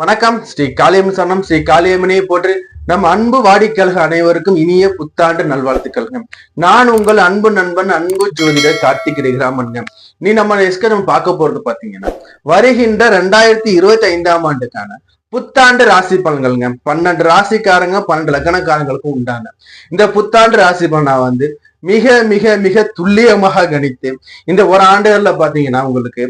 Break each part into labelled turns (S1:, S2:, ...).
S1: வணக்கம் ஸ்ரீ காளியம் சனம் ஸ்ரீ காளியம்மனே போற்று நம் அன்பு வாடிக்கையாளர்கள் அனைவருக்கும் இனிய புத்தாண்டு நல்வாழ்த்துக்கள் நான் உங்கள் அன்பு நண்பன் அன்பு ஜோதிடர் கார்த்திக் நீ நம்ம எஸ்க நம்ம பார்க்க போறது பாத்தீங்கன்னா வருகின்ற ரெண்டாயிரத்தி இருபத்தி ஐந்தாம் ஆண்டுக்கான புத்தாண்டு ராசி பலன்கள்ங்க பன்னெண்டு ராசிக்காரங்க பன்னெண்டு லக்கணக்காரங்களுக்கும் உண்டான இந்த புத்தாண்டு ராசி பலனா வந்து மிக மிக மிக துல்லியமாக கணித்து இந்த ஒரு ஆண்டுகள்ல பாத்தீங்கன்னா உங்களுக்கு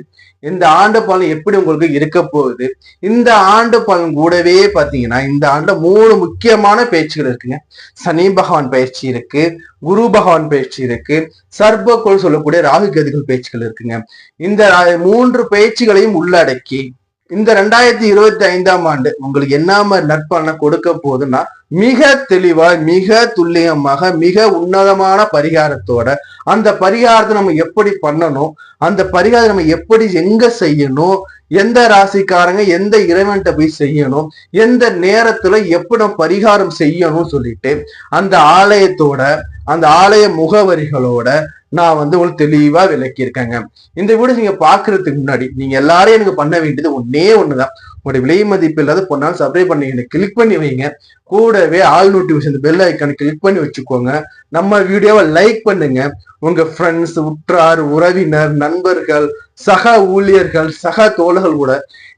S1: இந்த ஆண்டு பலன் எப்படி உங்களுக்கு இருக்க போகுது இந்த ஆண்டு பலன் கூடவே பாத்தீங்கன்னா இந்த ஆண்டு மூணு முக்கியமான பயிற்சிகள் இருக்குங்க சனி பகவான் பயிற்சி இருக்கு குரு பகவான் பயிற்சி இருக்கு சர்பக்கோள் சொல்லக்கூடிய ராகு கதிகள் பயிற்சிகள் இருக்குங்க இந்த மூன்று பயிற்சிகளையும் உள்ளடக்கி இந்த ரெண்டாயிரத்தி இருபத்தி ஐந்தாம் ஆண்டு உங்களுக்கு என்ன மாதிரி நற்பலனை கொடுக்க போகுதுன்னா மிக தெளிவா மிக துல்லியமாக மிக உன்னதமான பரிகாரத்தோட அந்த பரிகாரத்தை நம்ம எப்படி பண்ணணும் அந்த பரிகாரத்தை நம்ம எப்படி எங்க செய்யணும் எந்த ராசிக்காரங்க எந்த இறைவன்கிட்ட போய் செய்யணும் எந்த நேரத்துல எப்படி பரிகாரம் செய்யணும் சொல்லிட்டு அந்த ஆலயத்தோட அந்த ஆலய முகவரிகளோட நான் வந்து உங்களுக்கு தெளிவா விளக்கியிருக்கேங்க இந்த வீடு நீங்க பாக்குறதுக்கு முன்னாடி நீங்க எல்லாரையும் எனக்கு பண்ண வேண்டியது ஒன்னே ஒண்ணுதான் உங்களுடைய விலை மதிப்பு இல்லாத பொண்ணாலும் சப்ரை பண்ணி கிளிக் பண்ணி வைங்க கூடவே all notification bell icon click பண்ணி வச்சுக்கோங்க நம்ம வீடியோவை லைக் பண்ணுங்க உங்க ஃப்ரெண்ட்ஸ் உற்றார் உறவினர் நண்பர்கள் சக ஊழியர்கள் சக தோழர்கள் கூட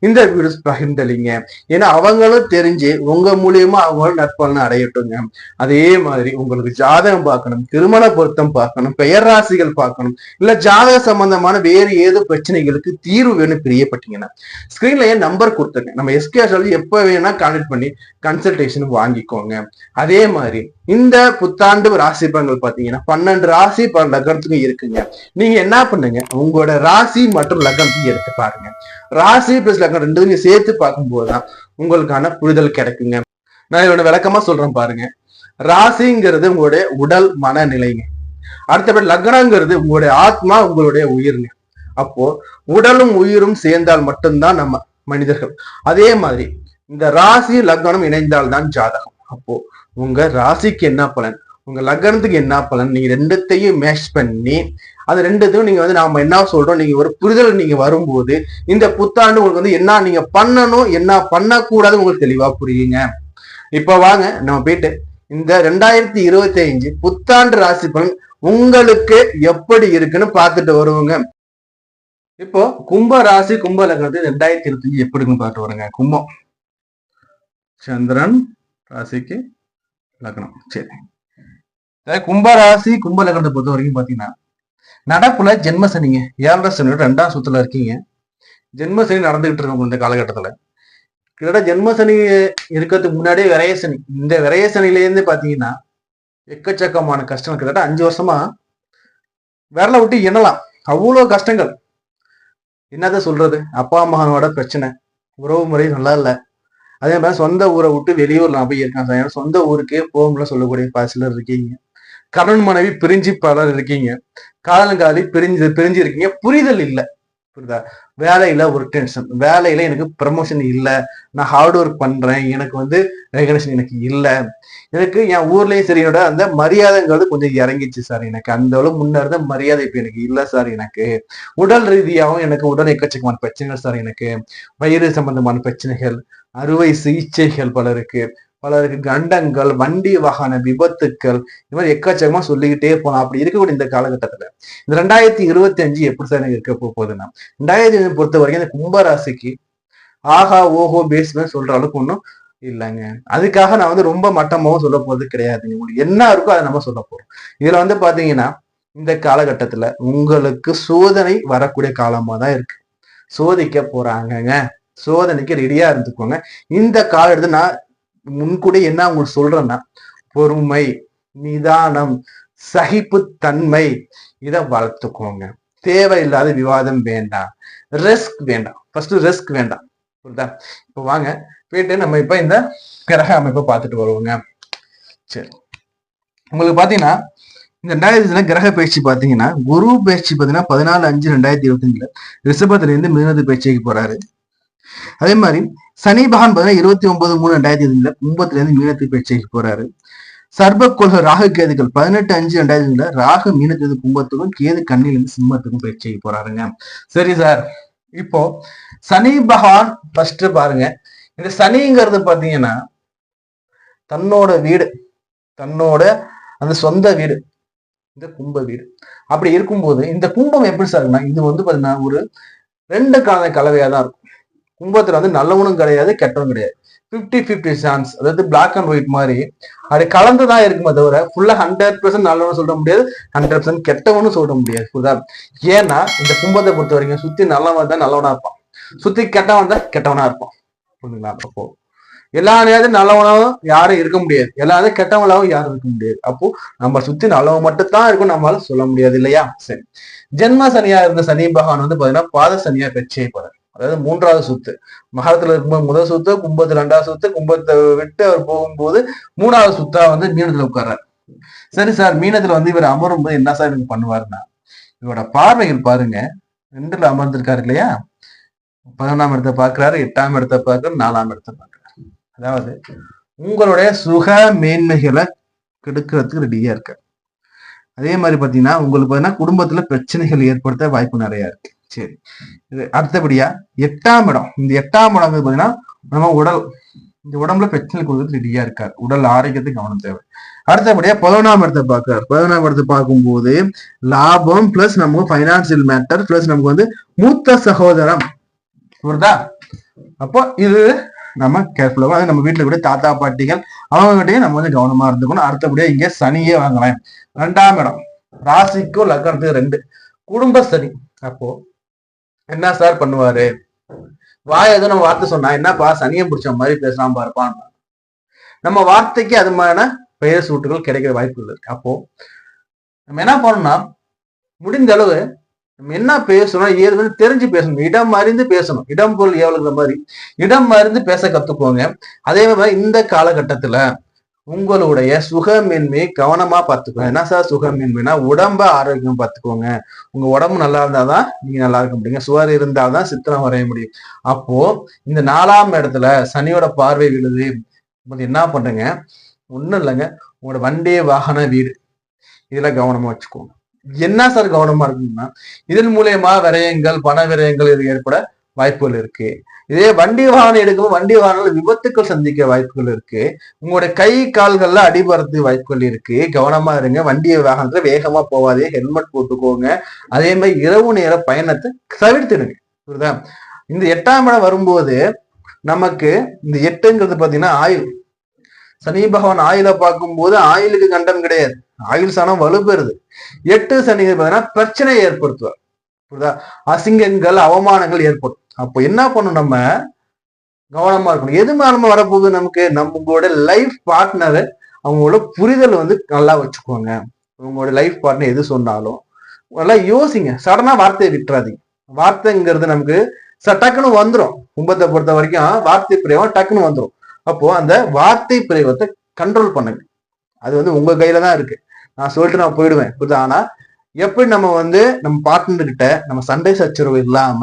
S1: இந்த வீடியோஸ் பகிர்ந்தளிங்க ஏன்னா அவங்களும் தெரிஞ்சு உங்க மூலியமா அவங்களும் நற்பலனை அடையட்டுங்க அதே மாதிரி உங்களுக்கு ஜாதகம் பார்க்கணும் திருமண பொருத்தம் பார்க்கணும் பெயர் ராசிகள் பார்க்கணும் இல்ல ஜாதக சம்பந்தமான வேறு ஏதோ பிரச்சனைகளுக்கு தீர்வு வேணும் பிரியப்பட்டீங்கன்னா ஸ்கிரீன்ல ஏன் நம்பர் கொடுத்துருங்க நம்ம எஸ்கே சொல்லி எப்ப வேணா கான்டெக்ட் பண்ணி கன்சல்டேஷன் வாங்கிக்கோங்க அதே மாதிரி இந்த புத்தாண்டு ராசி பலன்கள் பாத்தீங்கன்னா பன்னெண்டு ராசி லக்னத்துக்கும் இருக்குங்க நீங்க என்ன பண்ணுங்க உங்களோட ராசி மற்றும் லக்னத்தையும் எடுத்து பாருங்க ராசி பிளஸ் லக்னம் ரெண்டுத்தையும் சேர்த்து பார்க்கும்போதுதான் உங்களுக்கான புரிதல் கிடைக்குங்க நான் இதோட விளக்கமா சொல்றேன் பாருங்க ராசிங்கிறது உங்களுடைய உடல் மனநிலைங்க அடுத்தபடி லக்னங்கிறது உங்களுடைய ஆத்மா உங்களுடைய உயிர்ங்க அப்போ உடலும் உயிரும் சேர்ந்தால் மட்டும்தான் நம்ம மனிதர்கள் அதே மாதிரி இந்த ராசி லக்னம் இணைந்தால்தான் ஜாதகம் அப்போ உங்க ராசிக்கு என்ன பலன் உங்க லக்னத்துக்கு என்ன பலன் நீங்க ரெண்டுத்தையும் மேட்ச் பண்ணி அது ரெண்டுத்தையும் நீங்க வந்து நாம என்ன சொல்றோம் நீங்க ஒரு புரிதல் நீங்க வரும்போது இந்த புத்தாண்டு உங்களுக்கு வந்து என்ன நீங்க பண்ணணும் என்ன பண்ணக்கூடாது உங்களுக்கு தெளிவா புரியுங்க இப்ப வாங்க நம்ம போயிட்டு இந்த ரெண்டாயிரத்தி இருபத்தி ஐந்து புத்தாண்டு ராசி பலன் உங்களுக்கு எப்படி இருக்குன்னு பாத்துட்டு வருவோங்க இப்போ கும்ப ராசி கும்ப லக்னத்து ரெண்டாயிரத்தி இருபத்தி அஞ்சு எப்படி இருக்குன்னு பார்த்துட்டு வருங்க கும்பம் சந்திரன் ராசிக்கு லக்னம் சரி கும்பராசி கும்ப லக்னத்தை பொறுத்த வரைக்கும் பார்த்தீங்கன்னா நடப்புல ஜென்ம சனிங்க ஏழரை சனியோட ரெண்டாம் சுத்துல இருக்கீங்க ஜென்ம சனி நடந்துகிட்டு இருக்கும் இந்த காலகட்டத்தில் கிட்டத்தட்ட ஜென்ம சனி இருக்கிறதுக்கு முன்னாடியே விரைய சனி இந்த விரைய இருந்து பார்த்தீங்கன்னா எக்கச்சக்கமான கஷ்டம் கிட்டத்தட்ட அஞ்சு வருஷமா விரல விட்டு எண்ணலாம் அவ்வளோ கஷ்டங்கள் என்னதான் சொல்றது அப்பா அம்மாவோட பிரச்சனை உறவு முறை நல்லா இல்லை அதே மாதிரி சொந்த ஊரை விட்டு வெளியூர் நான் போய் இருக்கேன் சார் சொந்த ஊருக்கே போகும்ல சொல்லக்கூடிய பாசிலர் இருக்கீங்க கணவன் மனைவி பிரிஞ்சு பலர் இருக்கீங்க காலங்காலி பிரிஞ்சு பிரிஞ்சு இருக்கீங்க புரிதல் இல்லை புரியுதா வேலையில ஒரு டென்ஷன் வேலையில எனக்கு ப்ரமோஷன் இல்லை நான் ஹார்ட் ஒர்க் பண்றேன் எனக்கு வந்து ரெகனேஷன் எனக்கு இல்லை எனக்கு என் ஊர்லயும் சரி என்னோட அந்த மரியாதைங்கிறது கொஞ்சம் இறங்கிச்சு சார் எனக்கு அந்த அளவு முன்னேறத மரியாதை இப்போ எனக்கு இல்லை சார் எனக்கு உடல் ரீதியாகவும் எனக்கு உடல் எக்கச்சக்கமான பிரச்சனைகள் சார் எனக்கு வயிறு சம்பந்தமான பிரச்சனைகள் அறுவை சிகிச்சைகள் பல இருக்கு பலருக்கு கண்டங்கள் வண்டி வாகன விபத்துக்கள் இது மாதிரி எக்கச்சக்கமா சொல்லிக்கிட்டே போகலாம் அப்படி இருக்கக்கூடிய இந்த காலகட்டத்துல இந்த ரெண்டாயிரத்தி இருபத்தி அஞ்சு எப்படி சார் இருக்க போகுதுன்னா ரெண்டாயிரத்தி பொறுத்த வரைக்கும் இந்த கும்பராசிக்கு ஆஹா ஓஹோ பேஸ்மெண்ட் சொல்ற அளவுக்கு ஒன்றும் இல்லைங்க அதுக்காக நான் வந்து ரொம்ப மட்டமாகவும் சொல்ல போறது கிடையாதுங்க உங்களுக்கு என்ன இருக்கோ அதை நம்ம சொல்ல போறோம் இதுல வந்து பாத்தீங்கன்னா இந்த காலகட்டத்துல உங்களுக்கு சோதனை வரக்கூடிய காலமா தான் இருக்கு சோதிக்க போறாங்கங்க சோதனைக்கு ரெடியா இருந்துக்கோங்க இந்த காலகட்டத்தில் நான் முன்கூட என்ன அவங்க சொல்றேன்னா பொறுமை நிதானம் சகிப்பு தன்மை இதை வளர்த்துக்கோங்க தேவையில்லாத விவாதம் வேண்டாம் ரிஸ்க் வேண்டாம் ஃபர்ஸ்ட் ரிஸ்க் வேண்டாம் புரியுதா இப்போ வாங்க போயிட்டு நம்ம இப்ப இந்த கிரக அமைப்பை பார்த்துட்டு வருவோங்க சரி உங்களுக்கு பார்த்தீங்கன்னா இந்த ரெண்டாயிரத்தி கிரக பயிற்சி பார்த்தீங்கன்னா குரு பயிற்சி பார்த்தீங்கன்னா பதினாலு அஞ்சு ரெண்டாயிரத்தி இருபத்தஞ்சுல இருந்து மிருனது பயிற்சிக்கு போறாரு அதே மாதிரி சனி பகவான் பார்த்தீங்கன்னா இருபத்தி ஒன்பது மூணு ரெண்டாயிரத்தி கும்பத்துல இருந்து மீனத்து பேச்சு போறாரு சர்ப கொள்கை ராகு கேதுகள் பதினெட்டு அஞ்சு ரெண்டாயிரத்தி இருபதுல ராகு மீனத்து கும்பத்துக்கும் கேது கண்ணிலிருந்து சிம்மத்துக்கும் பேச்சு போறாருங்க சரி சார் இப்போ சனி பகவான் ஃபர்ஸ்ட் பாருங்க இந்த சனிங்கிறது பாத்தீங்கன்னா தன்னோட வீடு தன்னோட அந்த சொந்த வீடு இந்த கும்ப வீடு அப்படி இருக்கும்போது இந்த கும்பம் எப்படி சார் இது வந்து பாத்தீங்கன்னா ஒரு ரெண்டு கலந்த கலவையா தான் இருக்கும் கும்பத்தில் வந்து நல்லவனும் கிடையாது கெட்டவனும் கிடையாது ஃபிஃப்டி ஃபிஃப்டி சான்ஸ் அதாவது பிளாக் அண்ட் ஒயிட் மாதிரி அது கலந்து தான் இருக்குமே தவிர ஃபுல்லாக ஹண்ட்ரட் பர்சன்ட் நல்லவனு சொல்ல முடியாது ஹண்ட்ரட் பர்சன்ட் கெட்டவனும் சொல்ல முடியாது ஏன்னா இந்த கும்பத்தை பொறுத்த வரைக்கும் சுற்றி நல்லவன் தான் நல்லவனா இருப்பான் சுத்தி கெட்டவன் தான் கெட்டவனா இருப்பான் புரிஞ்சுங்களா அப்போ எல்லா நேரத்தையும் நல்லவனாவும் யாரும் இருக்க முடியாது எல்லா நேரம் கெட்டவங்களாவும் யாரும் இருக்க முடியாது அப்போ நம்ம சுத்தி நல்லவன் மட்டும் தான் இருக்கும் நம்மளால சொல்ல முடியாது இல்லையா சரி ஜென்ம சனியா இருந்த சனி பகவான் வந்து பாத்தீங்கன்னா பாத சனியா பெச்சே போறாரு அதாவது மூன்றாவது சொத்து மகரத்துல இருக்கும்போது முதல் சொத்து கும்பத்து ரெண்டாவது சொத்து கும்பத்தை விட்டு அவர் போகும்போது மூணாவது சுத்தா வந்து மீனத்துல உட்கார்றாரு சரி சார் மீனத்துல வந்து இவர் அமரும் போது என்ன சார் இவங்க பண்ணுவாருன்னா இவரோட பார்வைகள் பாருங்க ரெண்டுல அமர்ந்திருக்காரு இல்லையா பதினொன்றாம் இடத்தை பாக்குறாரு எட்டாம் இடத்தை பார்க்கிறாரு நாலாம் இடத்தை பாக்குறாரு அதாவது உங்களுடைய சுக மேன்மைகளை கெடுக்கிறதுக்கு ரெடியா இருக்காரு அதே மாதிரி பாத்தீங்கன்னா உங்களுக்கு பாத்தீங்கன்னா குடும்பத்துல பிரச்சனைகள் ஏற்படுத்த வாய்ப்பு நிறைய இருக்கு சரி இது அடுத்தபடியா எட்டாம் இடம் இந்த எட்டாம் இடம் பார்த்தீங்கன்னா நம்ம உடல் இந்த உடம்புல பிரச்சனை கொடுக்கறது ரெடியா இருக்கார் உடல் ஆரோக்கியத்துக்கு கவனம் தேவை அடுத்தபடியா பதினொன்றாம் இடத்தை பார்க்கார் பதினொன்றாம் இடத்தை பார்க்கும்போது லாபம் பிளஸ் நமக்கு பைனான்சியல் மேட்டர் பிளஸ் நமக்கு வந்து மூத்த சகோதரம் புரியுதா அப்போ இது நம்ம கேர்ஃபுல்லாக நம்ம வீட்டில் கூட தாத்தா பாட்டிகள் அவங்ககிட்டயும் நம்ம வந்து கவனமா இருந்துக்கணும் அடுத்தபடியா இங்கே சனியே வாங்கலாம் ரெண்டாம் இடம் ராசிக்கும் லக்னத்துக்கு ரெண்டு குடும்ப சனி அப்போ என்ன சார் பண்ணுவாரு வாய் ஏதோ நம்ம வார்த்தை சொன்னா என்னப்பா சனியம் பிடிச்ச மாதிரி பேசலாம் பாருப்பான் நம்ம வார்த்தைக்கு அது மாதிரியான பெயர் சூட்டுகள் கிடைக்கிற வாய்ப்புகள் இருக்கு அப்போ நம்ம என்ன பண்ணணும்னா முடிந்த அளவு நம்ம என்ன பேசணும் ஏது வந்து தெரிஞ்சு பேசணும் இடம் அறிந்து பேசணும் இடம் பொருள் எவ்வளோங்கிற மாதிரி இடம் அறிந்து பேச கத்துக்கோங்க அதே மாதிரி இந்த காலகட்டத்துல உங்களுடைய சுகமின்மை கவனமா பார்த்துக்கோங்க என்ன சார் சுகமின்மைனா உடம்ப ஆரோக்கியம் பார்த்துக்கோங்க உங்க உடம்பு நல்லா இருந்தாதான் நீங்க நல்லா இருக்க முடியுங்க சுவர் இருந்தால்தான் சித்திரம் வரைய முடியும் அப்போ இந்த நாலாம் இடத்துல சனியோட பார்வை விழுது என்ன பண்றீங்க ஒன்றும் இல்லைங்க உங்களோட வண்டி வாகன வீடு இதுல கவனமா வச்சுக்கோங்க என்ன சார் கவனமா இருக்குன்னா இதன் மூலயமா விரயங்கள் பண விரயங்கள் இது ஏற்பட வாய்ப்புகள் இருக்கு இதே வண்டி வாகனம் எடுக்கும்போது வண்டி வாகனங்கள் விபத்துக்கள் சந்திக்க வாய்ப்புகள் இருக்கு உங்களுடைய கை கால்கள்ல அடிபடுறதுக்கு வாய்ப்புகள் இருக்கு கவனமா இருங்க வண்டி வாகனத்துல வேகமா போவாதே ஹெல்மெட் போட்டுக்கோங்க அதே மாதிரி இரவு நேர பயணத்தை தவிர்த்துடுங்க புரியுதா இந்த எட்டாம் இடம் வரும்போது நமக்கு இந்த எட்டுங்கிறது பாத்தீங்கன்னா ஆயுள் சனி பகவான் ஆயுளை பார்க்கும்போது ஆயுளுக்கு கண்டம் கிடையாது ஆயுள் சாணம் வலுப்பெறுது எட்டு சனி பார்த்தீங்கன்னா பிரச்சனை ஏற்படுத்துவார் புரியுதா அசிங்கங்கள் அவமானங்கள் ஏற்படும் அப்போ என்ன பண்ணணும் நம்ம கவனமா இருக்கணும் எது மேலமா வரப்போகுது நமக்கு நம்மளோட லைஃப் பார்ட்னர் அவங்களோட புரிதல் வந்து நல்லா வச்சுக்கோங்க உங்களோட லைஃப் பார்ட்னர் எது சொன்னாலும் நல்லா யோசிங்க சடனா வார்த்தையை விட்டுறாதீங்க வார்த்தைங்கிறது நமக்கு ச டக்குன்னு வந்துடும் கும்பத்தை பொறுத்த வரைக்கும் வார்த்தை பிரயோகம் டக்குன்னு வந்துடும் அப்போ அந்த வார்த்தை பிரயோகத்தை கண்ட்ரோல் பண்ணுங்க அது வந்து உங்க கையில தான் இருக்கு நான் சொல்லிட்டு நான் போயிடுவேன் புரியுது ஆனா எப்படி நம்ம வந்து நம்ம பார்ட்னர் கிட்ட நம்ம சண்டை சச்சரவு இல்லாம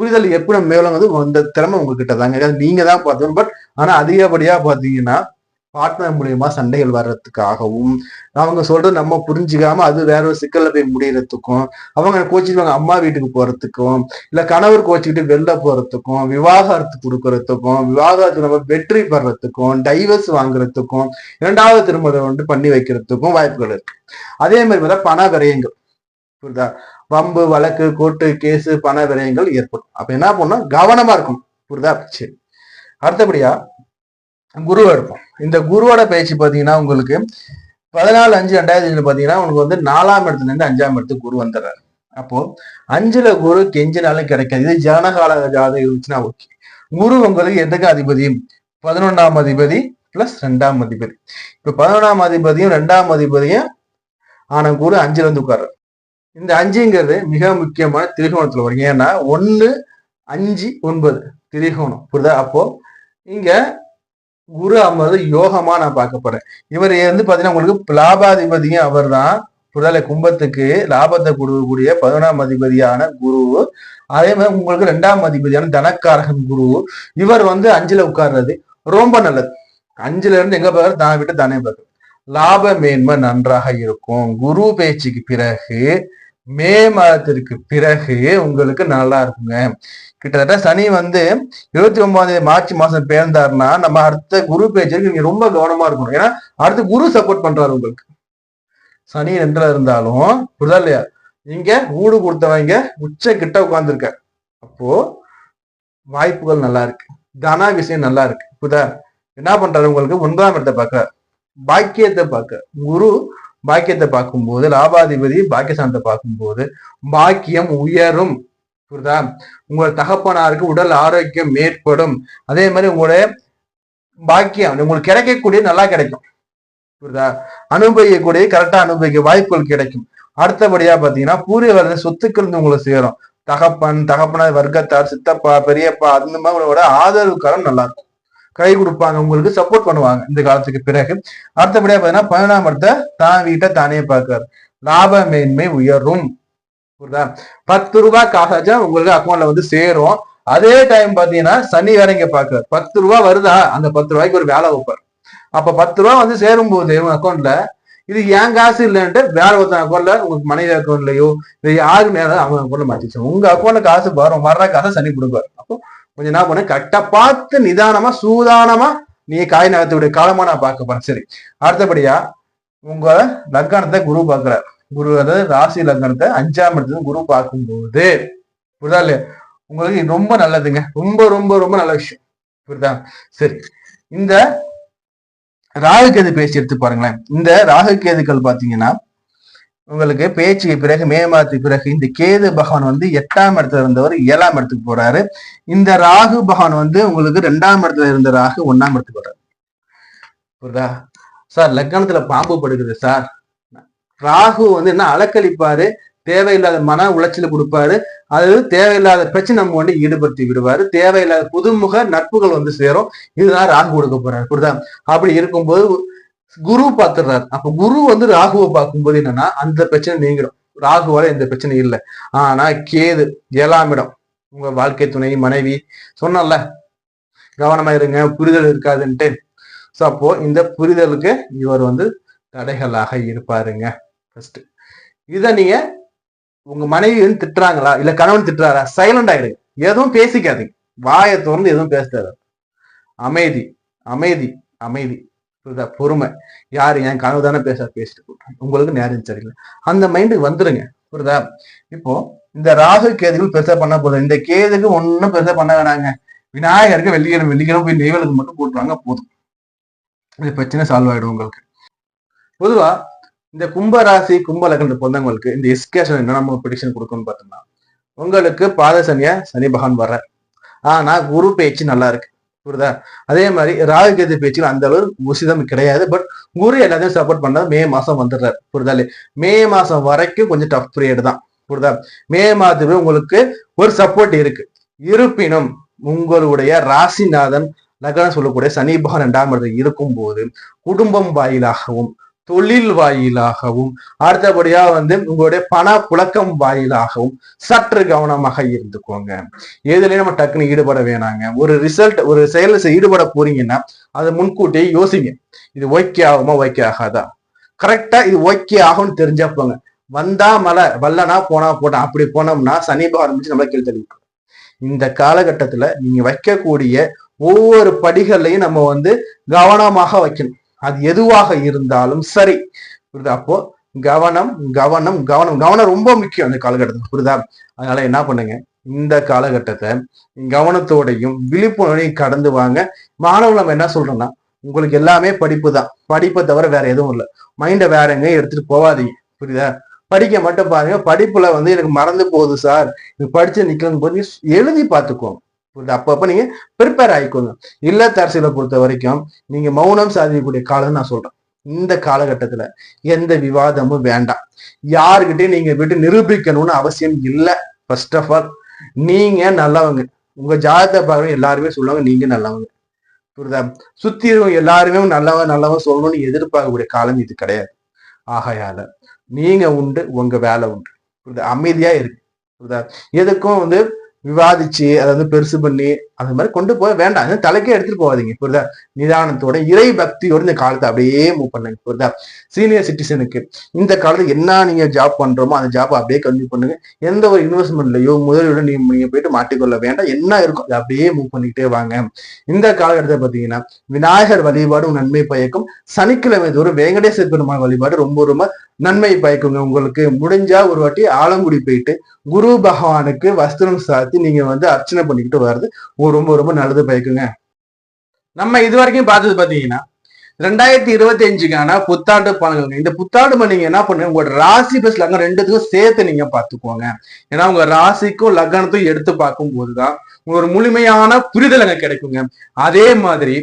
S1: புரிதல் எப்படி மேலங்கிறது இந்த திறமை உங்ககிட்ட தாங்க நீங்க தான் பார்த்தோம் பட் ஆனா அதிகப்படியா பாத்தீங்கன்னா பார்ட்னர் மூலியமா சண்டைகள் வர்றதுக்காகவும் அவங்க சொல்றது நம்ம புரிஞ்சுக்காம அது வேற ஒரு சிக்கல்ல போய் முடியறதுக்கும் அவங்க வாங்க அம்மா வீட்டுக்கு போறதுக்கும் இல்ல கணவர் கோச்சிக்கிட்டு வெளில போறதுக்கும் விவாகரத்து கொடுக்கறதுக்கும் விவாகரத்து நம்ம வெற்றி பெறத்துக்கும் டைவர்ஸ் வாங்குறதுக்கும் இரண்டாவது திருமணம் வந்து பண்ணி வைக்கிறதுக்கும் வாய்ப்புகள் இருக்கு அதே மாதிரி பார்த்தா பண விரயங்கள் புரியுதா வம்பு வழக்கு கோட்டு கேஸு பண விரயங்கள் ஏற்படும் அப்ப என்ன பண்ணோம் கவனமா இருக்கும் புரியுதா சரி அடுத்தபடியா குருவை எடுப்போம் இந்த குருவோட பயிற்சி பார்த்தீங்கன்னா உங்களுக்கு பதினாலு அஞ்சு ரெண்டாயிரத்தி அஞ்சு பார்த்தீங்கன்னா உங்களுக்கு வந்து நாலாம் இடத்துல இருந்து அஞ்சாம் இடத்துக்கு குரு வந்துடுறாரு அப்போ அஞ்சுல குரு கெஞ்சினாலும் கிடைக்காது இது ஜனகால ஜாதகம் இருந்துச்சுன்னா ஓகே குரு உங்களுக்கு எதுக்கு அதிபதி பதினொன்றாம் அதிபதி பிளஸ் ரெண்டாம் அதிபதி இப்ப பதினொன்றாம் அதிபதியும் ரெண்டாம் அதிபதியும் ஆனா குரு அஞ்சுல இருந்து உட்கார்றாரு இந்த அஞ்சுங்கிறது மிக முக்கியமான திரிகோணத்துல வரும் ஏன்னா ஒன்னு அஞ்சு ஒன்பது திரிகோணம் புரியுதா அப்போ இங்க குரு அமர்வு யோகமா நான் பார்க்க போறேன் இவர் வந்து பாத்தீங்கன்னா உங்களுக்கு லாபாதிபதியும் அவர் தான் புரிதலை கும்பத்துக்கு லாபத்தை கொடுக்கக்கூடிய பதினொன்றாம் அதிபதியான குரு அதே மாதிரி உங்களுக்கு ரெண்டாம் அதிபதியான தனக்காரகன் குரு இவர் வந்து அஞ்சுல உட்கார்றது ரொம்ப நல்லது அஞ்சுல இருந்து எங்க பார்க்கறது தான் விட்டு தானே பார்க்கறது லாப மேன்மை நன்றாக இருக்கும் குரு பேச்சுக்கு பிறகு மே மாதத்திற்கு பிறகு உங்களுக்கு நல்லா இருக்குங்க கிட்டத்தட்ட சனி வந்து இருபத்தி ஒன்பதாம் தேதி மார்ச் மாசம் பேர்ந்தார்னா நம்ம அடுத்த குரு பேச்சுக்கு நீங்க ரொம்ப கவனமா இருக்கணும் ஏன்னா அடுத்து குரு சப்போர்ட் பண்றாரு உங்களுக்கு சனி ரெண்டுல இருந்தாலும் புரிதா இல்லையா நீங்க ஊடு கொடுத்தவங்க உச்ச கிட்ட உட்கார்ந்துருக்க அப்போ வாய்ப்புகள் நல்லா இருக்கு தனா விஷயம் நல்லா இருக்கு புதா என்ன பண்றாரு உங்களுக்கு ஒன்பதாம் இடத்தை பார்க்க பாக்கியத்தை பார்க்க குரு பாக்கியத்தை பார்க்கும்போது லாபாதிபதி பாக்கியஸ்தானத்தை பார்க்கும்போது பாக்கியம் உயரும் புரியுதா உங்கள் தகப்பனாருக்கு உடல் ஆரோக்கியம் ஏற்படும் அதே மாதிரி உங்களுடைய பாக்கியம் உங்களுக்கு கிடைக்கக்கூடிய நல்லா கிடைக்கும் புரியுதா அனுபவிக்கக்கூடிய கரெக்டா அனுபவிக்க வாய்ப்புகள் கிடைக்கும் அடுத்தபடியா பாத்தீங்கன்னா பூரிய சொத்துக்கள் வந்து உங்களுக்கு சேரும் தகப்பன் தகப்பனார் வர்க்கத்தார் சித்தப்பா பெரியப்பா அந்த மாதிரி ஆதரவு காலம் நல்லா இருக்கும் கை கொடுப்பாங்க உங்களுக்கு சப்போர்ட் பண்ணுவாங்க இந்த காலத்துக்கு பிறகு அடுத்தபடியா பாத்தீங்கன்னா பதினாம் தான் வீட்டை தானே பார்க்கிறார் லாப மேன்மை உயரும் புரியுதா பத்து ரூபாய் காசாச்சும் உங்களுக்கு அக்கௌண்ட்ல வந்து சேரும் அதே டைம் பாத்தீங்கன்னா சனி வேற இங்க பாக்குறாரு பத்து ரூபா வருதா அந்த பத்து ரூபாய்க்கு ஒரு வேலை வைப்பார் அப்ப பத்து ரூபா வந்து சேரும் போது உங்க அக்கௌண்ட்ல இது என் காசு இல்லைன்ட்டு வேற ஒருத்தன் அக்கௌண்ட்ல உங்களுக்கு மனைவி அக்கௌண்ட்லயோ இது யாருக்கு நேரம் அவங்க அக்கௌண்ட்ல மாத்திச்சு உங்க அக்கௌண்ட்ல காசு வரும் வர்ற காசை சனி கொடுப்பாரு அப்போ கொஞ்சம் என்ன பண்ண கட்ட பார்த்து நிதானமா சூதானமா நீ காய் நகர்த்து விட காலமா நான் பார்க்க போறேன் சரி அடுத்தபடியா உங்க லக்கணத்தை குரு பாக்குறாரு குரு அதாவது ராசி லக்கணத்தை அஞ்சாம் இடத்துல குரு பார்க்கும்போது புரியுதா இல்லையா உங்களுக்கு ரொம்ப நல்லதுங்க ரொம்ப ரொம்ப ரொம்ப நல்ல விஷயம் புரியுதா சரி இந்த ராகு கேது பேசி எடுத்து பாருங்களேன் இந்த ராகு கேதுக்கள் பாத்தீங்கன்னா உங்களுக்கு பேச்சுக்கு பிறகு மே மாதத்துக்கு பிறகு இந்த கேது பகவான் வந்து எட்டாம் இடத்துல இருந்தவர் ஏழாம் இடத்துக்கு போறாரு இந்த ராகு பகவான் வந்து உங்களுக்கு ரெண்டாம் இடத்துல இருந்த ராகு ஒன்னாம் இடத்துக்கு போறாரு சார் லக்னத்துல பாம்பு படுக்குது சார் ராகு வந்து என்ன அலக்களிப்பாரு தேவையில்லாத மன உளைச்சல் கொடுப்பாரு அதாவது தேவையில்லாத பிரச்சனை நம்ம வந்து ஈடுபடுத்தி விடுவாரு தேவையில்லாத புதுமுக நட்புகள் வந்து சேரும் இதுதான் ராகு கொடுக்க போறாரு புரியுதா அப்படி இருக்கும்போது குரு பாத்துறாரு அப்ப குரு வந்து ராகுவை பார்க்கும்போது என்னன்னா அந்த பிரச்சனை நீங்கிடும் ராகுவால எந்த பிரச்சனையும் இல்லை ஆனா கேது ஏழாம் இடம் உங்க வாழ்க்கை துணை மனைவி சொன்னல கவனமா இருங்க புரிதல் இருக்காதுன்ட்டு ஸோ அப்போ இந்த புரிதலுக்கு இவர் வந்து தடைகளாக இருப்பாருங்க ஃபர்ஸ்ட் இதை நீங்க உங்க மனைவி வந்து திட்டுறாங்களா இல்ல கணவன் திட்டுறாரா சைலண்ட் ஆயிடுங்க எதுவும் பேசிக்காதீங்க வாயை திறந்து எதுவும் பேசுறாரு அமைதி அமைதி அமைதி புரியுதா பொறுமை யார் என் கனவு தானே பேச பேசிட்டு போட்டேன் உங்களுக்கு நேரம் சரியில்ல அந்த மைண்டுக்கு வந்துருங்க புரியுதா இப்போ இந்த ராகு கேதுகள் பெருசா பண்ண போதும் இந்த கேதுக்கு ஒன்றும் பெருசா பண்ண வேணாங்க விநாயகருக்கு வெள்ளிக்கிழமை வெள்ளிக்கிழமை போய் நெய்வலுக்கு மட்டும் போட்டுருவாங்க போதும் இந்த பிரச்சனை சால்வ் ஆயிடும் உங்களுக்கு பொதுவா இந்த கும்பராசி கும்ப லக்னத்து பிறந்தவங்களுக்கு இந்த எஸ்கேஷன் என்ன நம்ம ப்ரிடிக்ஷன் கொடுக்கணும்னு பார்த்தோம்னா உங்களுக்கு பாதசனிய சனி பகவான் வர்ற ஆனா குரு பேச்சு நல்லா இருக்கு புரியுதா அதே மாதிரி ராகு கேது பேச்சில் அந்த அளவு முசிதம் கிடையாது பட் குரு எல்லாத்தையும் சப்போர்ட் பண்ணாத மே மாசம் வந்துடுறாரு புரியுதா மே மாசம் வரைக்கும் கொஞ்சம் டஃப் பீரியட் தான் புரியுதா மே மாதத்துல உங்களுக்கு ஒரு சப்போர்ட் இருக்கு இருப்பினும் உங்களுடைய ராசிநாதன் நகரம் சொல்லக்கூடிய சனி பகவான் இரண்டாம் இடத்தில் இருக்கும்போது குடும்பம் வாயிலாகவும் தொழில் வாயிலாகவும் அடுத்தபடியா வந்து உங்களுடைய பண புழக்கம் வாயிலாகவும் சற்று கவனமாக இருந்துக்கோங்க எதுலயும் நம்ம டக்குன்னு ஈடுபட வேணாங்க ஒரு ரிசல்ட் ஒரு செயல் ஈடுபட போறீங்கன்னா அதை முன்கூட்டியே யோசிங்க இது ஓகே ஆகுமா ஓகே ஆகாதா கரெக்டா இது ஓகே ஆகும்னு தெரிஞ்சா போங்க வந்தா மலை வல்லனா போனா போட்டோம் அப்படி போனோம்னா சனிபம் ஆரம்பிச்சு நம்மளை கீழ் தள்ளிவிட்டோம் இந்த காலகட்டத்துல நீங்க வைக்கக்கூடிய ஒவ்வொரு படிகள்லையும் நம்ம வந்து கவனமாக வைக்கணும் அது எதுவாக இருந்தாலும் சரி புரியுதா அப்போ கவனம் கவனம் கவனம் கவனம் ரொம்ப முக்கியம் அந்த காலகட்டத்தில் புரியுதா அதனால என்ன பண்ணுங்க இந்த காலகட்டத்தை கவனத்தோடையும் விழிப்புணர்வையும் கடந்து வாங்க மாணவர்கள் நம்ம என்ன சொல்றோம்னா உங்களுக்கு எல்லாமே படிப்பு தான் படிப்பை தவிர வேற எதுவும் இல்லை மைண்டை வேற எங்கேயும் எடுத்துட்டு போகாதீங்க புரியுதா படிக்க மட்டும் பாருங்க படிப்புல வந்து எனக்கு மறந்து போகுது சார் படிச்சு நிக்கலன்னு போய் எழுதி பார்த்துக்கோங்க புரியுது அப்பப்போ நீங்கள் ப்ரிப்பேர் ஆகிக்கோங்க தரசியலை பொறுத்த வரைக்கும் நீங்க மௌனம் சாதிக்கக்கூடிய காலம்னு நான் சொல்றேன் இந்த காலகட்டத்தில் எந்த விவாதமும் வேண்டாம் யாருக்கிட்டையும் நீங்கள் விட்டு நிரூபிக்கணும்னு அவசியம் இல்லை ஃபர்ஸ்ட் ஆஃப் ஆல் நீங்க நல்லவங்க உங்க ஜாதகத்தை பார்க்கணும் எல்லாருமே சொல்லுவாங்க நீங்க நல்லவங்க புரியுதா சுற்றி எல்லாருமே நல்லவன் நல்லவன் சொல்லணும்னு எதிர்பார்க்கக்கூடிய காலம் இது கிடையாது ஆகையால நீங்கள் உண்டு உங்கள் வேலை உண்டு புரியுதா அமைதியாக இருக்கு புரியுதா எதுக்கும் வந்து விவாதிச்சு அதை வந்து பெருசு பண்ணி அந்த மாதிரி கொண்டு போக வேண்டாம் தலைக்கே எடுத்துட்டு போகாதீங்க புரியுதா நிதானத்தோட இறை பக்தியோட இந்த காலத்தை அப்படியே மூவ் பண்ணுங்க புரியுதா சீனியர் சிட்டிசனுக்கு இந்த காலத்துல என்ன நீங்க ஜாப் பண்றோமோ அந்த ஜாப் அப்படியே கண்டினியூ பண்ணுங்க எந்த ஒரு இன்வெஸ்ட்மெண்ட்லயோ முதலீடு நீங்க நீங்க போயிட்டு மாட்டிக்கொள்ள வேண்டாம் என்ன இருக்கும் அதை அப்படியே மூவ் பண்ணிக்கிட்டே வாங்க இந்த காலகட்டத்தை பாத்தீங்கன்னா விநாயகர் வழிபாடும் நன்மை பயக்கும் சனிக்கிழமை தோறும் வெங்கடேச பெருமாள் வழிபாடு ரொம்ப ரொம்ப நன்மை பயக்குங்க உங்களுக்கு முடிஞ்சா ஒரு வாட்டி ஆலங்குடி போயிட்டு குரு பகவானுக்கு வஸ்திரம் சாத்தி பத்தி நீங்க வந்து அர்ச்சனை பண்ணிக்கிட்டு வர்றது ரொம்ப ரொம்ப நல்லது பயக்குங்க நம்ம இது வரைக்கும் பார்த்தது பாத்தீங்கன்னா ரெண்டாயிரத்தி இருபத்தி அஞ்சுக்கான புத்தாண்டு பலன்கள் இந்த புத்தாண்டு நீங்க என்ன பண்ணுங்க உங்களோட ராசி பஸ் லக்னம் ரெண்டுத்துக்கும் சேர்த்து நீங்க பாத்துக்கோங்க ஏன்னா உங்க ராசிக்கும் லக்னத்துக்கும் எடுத்து பார்க்கும் போதுதான் ஒரு முழுமையான புரிதல் அங்க கிடைக்குங்க அதே மாதிரி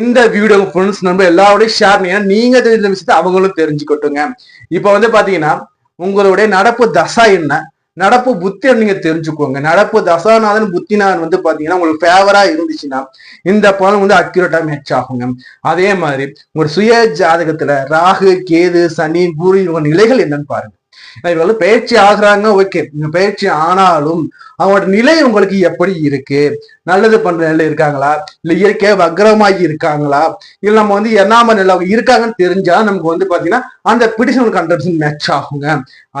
S1: இந்த வீடியோ ஃப்ரெண்ட்ஸ் நம்ம எல்லாரோடையும் ஷேர் பண்ணீங்க நீங்க தெரிஞ்ச விஷயத்த அவங்களும் தெரிஞ்சுக்கட்டுங்க இப்ப வந்து பாத்தீங்கன்னா உங்களுடைய நடப்பு தசா என்ன நடப்பு புத்தி நீங்க தெரிஞ்சுக்கோங்க நடப்பு தசாநாதன் புத்திநாதன் வந்து பாத்தீங்கன்னா உங்களுக்கு ஃபேவரா இருந்துச்சுன்னா இந்த பலன் வந்து அக்யூரேட்டா மேட்ச் ஆகுங்க அதே மாதிரி ஒரு சுய ஜாதகத்துல ராகு கேது சனி குரு இவங்க நிலைகள் என்னன்னு பாருங்க இவங்க பயிற்சி ஆகுறாங்க ஓகே பயிற்சி ஆனாலும் அவங்களோட நிலை உங்களுக்கு எப்படி இருக்கு நல்லது பண்ற நிலை இருக்காங்களா இல்ல இயற்கையா வக்ரமாகி இருக்காங்களா இல்ல நம்ம வந்து என்னாம நிலை அவங்க இருக்காங்கன்னு தெரிஞ்சா நமக்கு வந்து பாத்தீங்கன்னா அந்த பிடிஷன் கண்டப்ஷன் மேட்ச் ஆகுங்க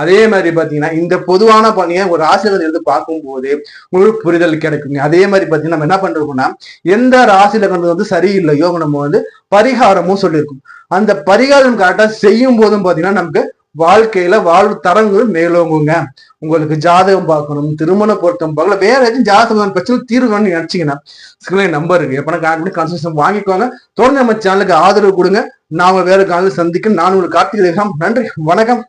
S1: அதே மாதிரி பாத்தீங்கன்னா இந்த பொதுவான பணியை ஒரு ராசியில இருந்து பார்க்கும்போது முழு புரிதல் கிடைக்குங்க அதே மாதிரி பாத்தீங்கன்னா நம்ம என்ன பண்றோம்னா எந்த ராசியில கண்டது வந்து சரியில்லையோ நம்ம வந்து பரிகாரமும் சொல்லியிருக்கோம் அந்த பரிகாரம் கரெக்டா செய்யும் போதும் பாத்தீங்கன்னா நமக்கு வாழ்க்கையில வாழ்வு தரங்கள் மேலோங்குங்க உங்களுக்கு ஜாதகம் பார்க்கணும் திருமண பொருத்தம் பார்க்கல வேற எதுவும் ஜாதகம் பிரச்சனை தீர்வுன்னு நினைச்சீங்கன்னா ஸ்கிரீன் நம்பர் இருக்கு எப்பனா கால் பண்ணி வாங்கிக்கோங்க தொடர்ந்து நம்ம சேனலுக்கு ஆதரவு கொடுங்க நான் வேற காலையில் சந்திக்க நான் உங்களுக்கு கார்த்திகை நன்றி வணக்கம்